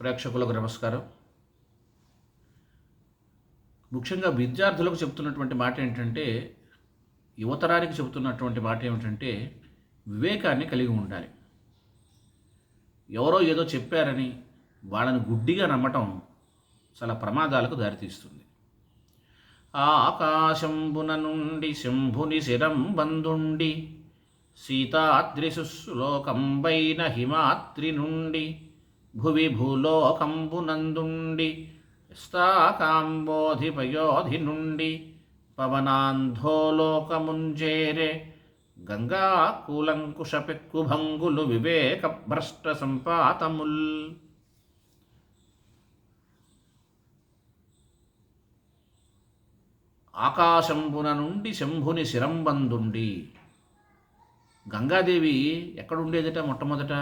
ప్రేక్షకులకు నమస్కారం. ముఖ్యంగా విద్యార్థులకు చెప్తున్నటువంటి మాట ఏంటంటే యువతరానికి చెబుతున్నటువంటి మాట ఏమిటంటే వివేకాన్ని కలిగి ఉండాలి. ఎవరో ఏదో చెప్పారని వాళ్ళని గుడ్డిగా నమ్మటం చాలా ప్రమాదాలకు దారితీస్తుంది. ఆకాశంబున నుండి శంభుని శిరం బందుండి సీతాద్రిశుశ్లోకంబైన హిమాద్రి నుండి భువి భూలోకంబునందుండి స్థాకాంబోధిపయోధి నుండి పవనాంధోలోకముంజేరే గంగా కూలంకుశ పెక్కుభంగులు వివేక భ్రష్ట సంపాతముల్ ఆకాశంబున నుండి శంభుని శిరంబందుండి. గంగాదేవి ఎక్కడుండేదట మొట్టమొదట?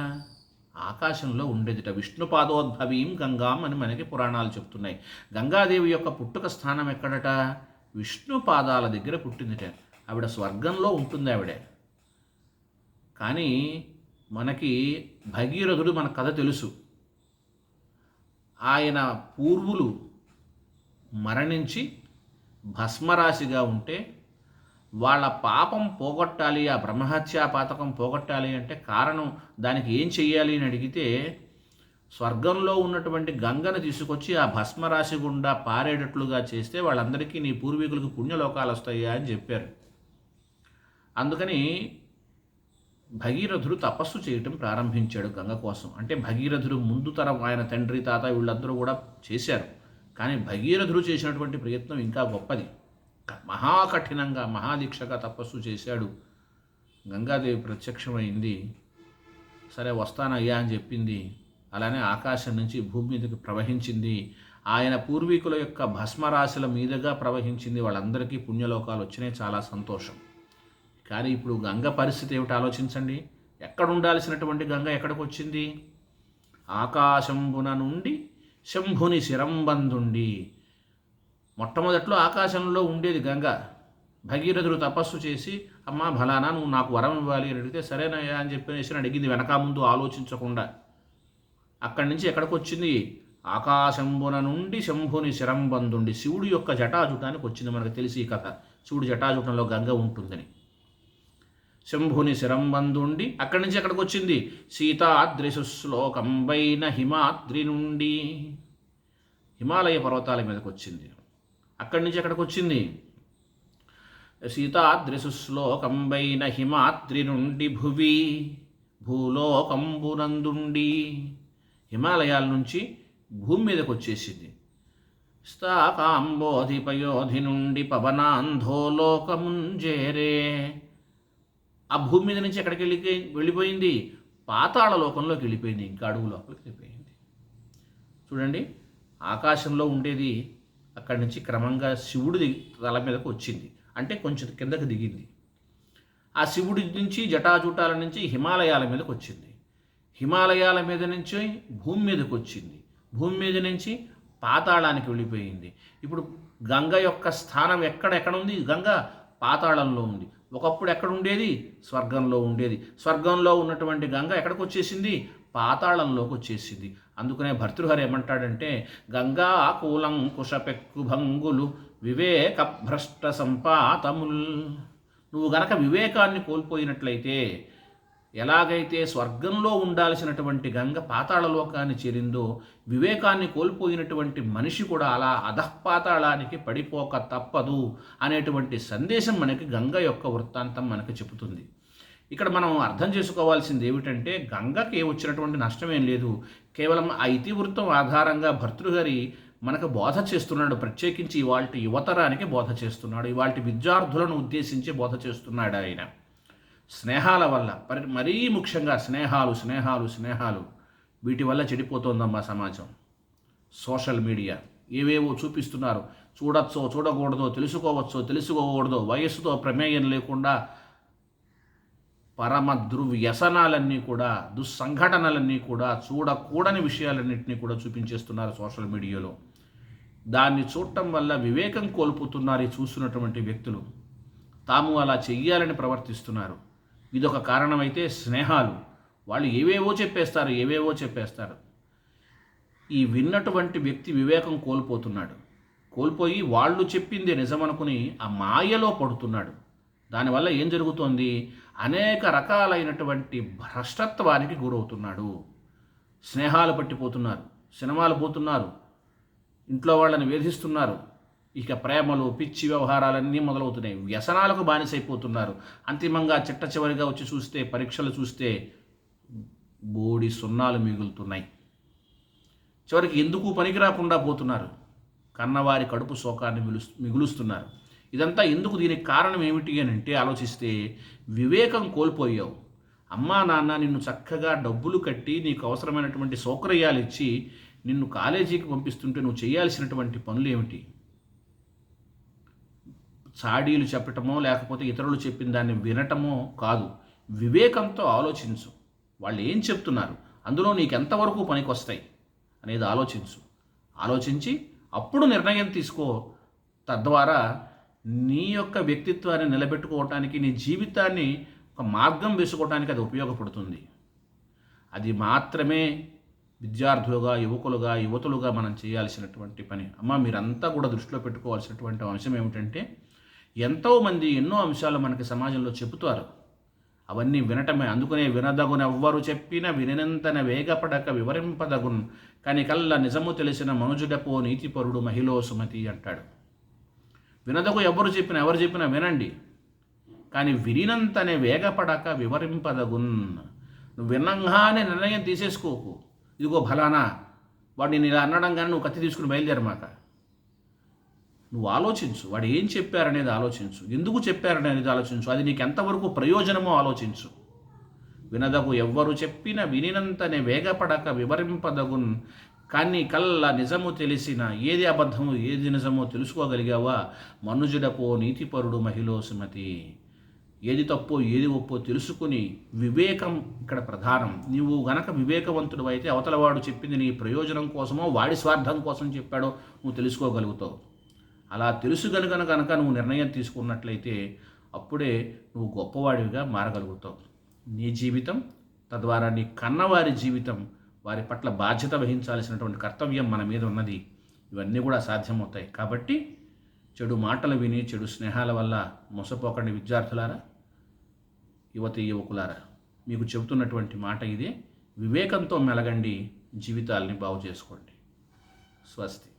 ఆకాశంలో ఉండేదిట విష్ణుపాదోద్భవీం గంగాం అని మనకి పురాణాలు చెప్తున్నాయి. గంగాదేవి యొక్క పుట్టుక స్థానం ఎక్కడట? విష్ణు పాదాల దగ్గర పుట్టిందిట. ఆవిడ స్వర్గంలో ఉంటుంది ఆవిడ. కానీ మనకి భగీరథుడు మన కథ తెలుసు. ఆయన పూర్వులు మరణించి భస్మరాశిగా ఉంటే వాళ్ళ పాపం పోగొట్టాలి ఆ బ్రహ్మహత్యా పాతకం పోగొట్టాలి అంటే కారణం దానికి ఏం చెయ్యాలి అని అడిగితే స్వర్గంలో ఉన్నటువంటి గంగను తీసుకొచ్చి ఆ భస్మరాశి గుండా పారేటట్లుగా చేస్తే వాళ్ళందరికీ నీ పూర్వీకులకు పుణ్యలోకాలు వస్తాయా అని చెప్పారు. అందుకని భగీరథుడు తపస్సు చేయటం ప్రారంభించాడు గంగ కోసం. అంటే భగీరథుడు ముందు తరం ఆయన తండ్రి తాత వీళ్ళందరూ కూడా చేశారు. కానీ భగీరథుడు చేసినటువంటి ప్రయత్నం ఇంకా గొప్పది. మహాకఠినంగా మహాదీక్షగా తపస్సు చేశాడు. గంగాదేవి ప్రత్యక్షమైంది. సరే వస్తానయ్యా అని చెప్పింది. అలానే ఆకాశం నుంచి భూమి మీదకి ప్రవహించింది. ఆయన పూర్వీకుల యొక్క భస్మరాశుల మీదుగా ప్రవహించింది. వాళ్ళందరికీ పుణ్యలోకాలు వచ్చినాయి చాలా సంతోషం. కానీ ఇప్పుడు గంగ పరిస్థితి ఏమిటి ఆలోచించండి. ఎక్కడ ఉండాల్సినటువంటి గంగ ఎక్కడికి వచ్చింది ఆకాశంబున నుండి శంభుని శిరంబందుండి. మొట్టమొదట్లో ఆకాశంలో ఉండేది గంగ. భగీరథుడు తపస్సు చేసి అమ్మా ఫలానా నువ్వు నాకు వరం ఇవ్వాలి అని అడిగితే సరేనయ్యా అని చెప్పేసి అడిగింది వెనక ముందు ఆలోచించకుండా. అక్కడి నుంచి ఎక్కడికి వచ్చింది? ఆకాశంబున నుండి శంభుని శిరంబందుండి శివుడి యొక్క జటాజుటానికి వచ్చింది మనకు తెలిసి ఈ కథ. శివుడి జటాజుటంలో గంగ ఉంటుందని. శంభుని శిరంబందుండి అక్కడి నుంచి ఎక్కడికి వచ్చింది? సీతాద్రిసు శ్లోకంబైన హిమాద్రి నుండి. హిమాలయ పర్వతాల మీదకి వచ్చింది. అక్కడి నుంచి ఎక్కడికి వచ్చింది? సీతాద్రిసు శ్లోకంబైన హిమాద్రి నుండి భువి భూలోకంబునందుండి హిమాలయాల నుంచి భూమి మీదకి వచ్చేసింది. స్థాకాంబోధిపయోధి నుండి పవనాంధోలోకముంజేరే. ఆ భూమి మీద నుంచి ఎక్కడికి వెళ్ళి వెళ్ళిపోయింది? పాతాళ లోకంలోకి వెళ్ళిపోయింది ఇంకా అడుగు లోపలికి వెళ్ళిపోయింది. చూడండి ఆకాశంలో ఉండేది అక్కడి నుంచి క్రమంగా శివుడి తల మీదకు వచ్చింది. అంటే కొంచెం కిందకి దిగింది. ఆ శివుడి నుంచి జటాజుటాల నుంచి హిమాలయాల మీదకి వచ్చింది. హిమాలయాల మీద నుంచి భూమి మీదకి వచ్చింది. భూమి మీద నుంచి పాతాళానికి వెళ్ళిపోయింది. ఇప్పుడు గంగ యొక్క స్థానం ఎక్కడ ఎక్కడ ఉంది? గంగ పాతాళంలో ఉంది. ఒకప్పుడు ఎక్కడ ఉండేది? స్వర్గంలో ఉండేది. స్వర్గంలో ఉన్నటువంటి గంగ ఎక్కడికి వచ్చేసింది? పాతాళంలోకి వచ్చేసింది. అందుకనే భర్తృహరి ఏమంటాడంటే గంగా కూలం భంగులు వివేక భ్రష్ట సంపాతముల్ నువ్వు గనక వివేకాన్ని కోల్పోయినట్లయితే ఎలాగైతే స్వర్గంలో ఉండాల్సినటువంటి గంగ పాతాళలోకాన్ని చేరిందో వివేకాన్ని కోల్పోయినటువంటి మనిషి కూడా అలా అధఃపాతాళానికి పడిపోక తప్పదు అనేటువంటి సందేశం మనకి గంగ యొక్క వృత్తాంతం మనకు చెబుతుంది. ఇక్కడ మనం అర్థం చేసుకోవాల్సింది ఏమిటంటే గంగకి వచ్చినటువంటి నష్టం ఏం లేదు. కేవలం ఆ ఇతివృత్తం ఆధారంగా భర్తృహరి మనకు బోధ చేస్తున్నాడు. ప్రత్యేకించి ఇవాళ యువతరానికి బోధ చేస్తున్నాడు. ఇవాళ విద్యార్థులను ఉద్దేశించి బోధ చేస్తున్నాడు ఆయన. స్నేహాల వల్ల పరి మరీ ముఖ్యంగా స్నేహాలు స్నేహాలు స్నేహాలు. వీటి వల్ల చెడిపోతోందమ్మా సమాజం. సోషల్ మీడియా ఏవేవో చూపిస్తున్నారు. చూడొచ్చో చూడకూడదో తెలుసుకోవచ్చో తెలుసుకోకూడదో వయస్సుతో ప్రమేయం లేకుండా పరమ దుర్వ్యసనాలన్నీ కూడా దుస్సంఘటనలన్నీ కూడా చూడకూడని విషయాలన్నింటినీ కూడా చూపించేస్తున్నారు సోషల్ మీడియాలో. దాన్ని చూడటం వల్ల వివేకం కోల్పోతున్నారు చూస్తున్నటువంటి వ్యక్తులు. తాము అలా చెయ్యాలని ప్రవర్తిస్తున్నారు. ఇదొక కారణమైతే స్నేహాలు. వాళ్ళు ఏవేవో చెప్పేస్తారు ఏవేవో చెప్పేస్తారు. ఈ విన్నటువంటి వ్యక్తి వివేకం కోల్పోతున్నాడు. కోల్పోయి వాళ్ళు చెప్పింది నిజమనుకుని ఆ మాయలో పడుతున్నాడు. దానివల్ల ఏం జరుగుతోంది? అనేక రకాలైనటువంటి భ్రష్టత్వానికి గురవుతున్నాడు. స్నేహాలు పట్టిపోతున్నారు సినిమాలు పోతున్నారు ఇంట్లో వాళ్ళని వేధిస్తున్నారు. ఇక ప్రేమలు పిచ్చి వ్యవహారాలన్నీ మొదలవుతున్నాయి. వ్యసనాలకు బానిసైపోతున్నారు. అంతిమంగా చిట్ట చివరిగా వచ్చి చూస్తే పరీక్షలు చూస్తే బోడి సున్నాలు మిగులుతున్నాయి. చివరికి ఎందుకు పనికి రాకుండా పోతున్నారు? కన్నవారి కడుపు శోకాన్ని మిగులు మిగులుస్తున్నారు. ఇదంతా ఎందుకు దీనికి కారణం ఏమిటి అని అంటే ఆలోచిస్తే వివేకం కోల్పోయావు. అమ్మా నాన్న నిన్ను చక్కగా డబ్బులు కట్టి నీకు అవసరమైనటువంటి సౌకర్యాలు ఇచ్చి నిన్ను కాలేజీకి పంపిస్తుంటే నువ్వు చేయాల్సినటువంటి పనులు ఏమిటి? చాడీలు చెప్పటమో లేకపోతే ఇతరులు చెప్పిన దాన్ని వినటమో కాదు. వివేకంతో ఆలోచించు. వాళ్ళు ఏం చెప్తున్నారు? అందులో నీకు ఎంతవరకు పనికి వస్తాయి అనేది ఆలోచించు. ఆలోచించి అప్పుడు నిర్ణయం తీసుకో. తద్వారా నీ యొక్క వ్యక్తిత్వాన్ని నిలబెట్టుకోవటానికి నీ జీవితాన్ని ఒక మార్గం వేసుకోవటానికి అది ఉపయోగపడుతుంది. అది మాత్రమే విద్యార్థులుగా యువకులుగా యువతులుగా మనం చేయాల్సినటువంటి పని. అమ్మ మీరంతా కూడా దృష్టిలో పెట్టుకోవాల్సినటువంటి అంశం ఏమిటంటే ఎంతోమంది ఎన్నో అంశాలు మనకి సమాజంలో చెబుతారు. అవన్నీ వినటమే. అందుకనే వినదగునెవ్వరు చెప్పిన వినంతన వేగపడక వివరింపదగున్. కానీ కల్లా నిజము తెలిసిన మనుజుడపో నీతిపరుడు మహిళో సుమతి అంటాడు. వినదకు ఎవరు చెప్పినా ఎవరు చెప్పినా వినండి. కానీ వినినంతనే వేగపడక వివరింపదగున్. నువ్వు వినంగానే నిర్ణయం తీసేసుకోకు. ఇదిగో ఫలానా వాడు నేను ఇలా అనడం కానీ నువ్వు కత్తి తీసుకుని బయలుదేరమాక. నువ్వు ఆలోచించు వాడు ఏం చెప్పారనేది ఆలోచించు. ఎందుకు చెప్పారనేది ఆలోచించు. అది నీకు ఎంతవరకు ప్రయోజనమో ఆలోచించు. వినదగు ఎవ్వరు చెప్పిన వినినంతనే వేగపడక వివరింపదగున్. కానీ కళ్ళ నిజము తెలిసిన ఏది అబద్ధము ఏది నిజమో తెలుసుకోగలిగావా? మనుజుడపో నీతిపరుడు మహిళో సుమతి. ఏది తప్పో ఏది ఒప్పో తెలుసుకుని వివేకం ఇక్కడ ప్రధానం. నీవు గనక వివేకవంతుడు అయితే అవతలవాడు చెప్పింది నీ ప్రయోజనం కోసమో వాడి స్వార్థం కోసం చెప్పాడో నువ్వు తెలుసుకోగలుగుతావు. అలా తెలుసు గనుక కనుక నువ్వు నిర్ణయం తీసుకున్నట్లయితే అప్పుడే నువ్వు గొప్పవాడివిగా మారగలుగుతావు. నీ జీవితం తద్వారా నీ కన్నవారి జీవితం వారి పట్ల బాధ్యత వహించాల్సినటువంటి కర్తవ్యం మన మీద ఉన్నది. ఇవన్నీ కూడా సాధ్యమవుతాయి. కాబట్టి చెడు మాటలు విని చెడు స్నేహాల వల్ల మోసపోకండి విద్యార్థులారా యువతి యువకులారా. మీకు చెబుతున్నటువంటి మాట ఇదే. వివేకంతో మెలగండి జీవితాల్ని బాగు చేసుకోండి స్వస్తి.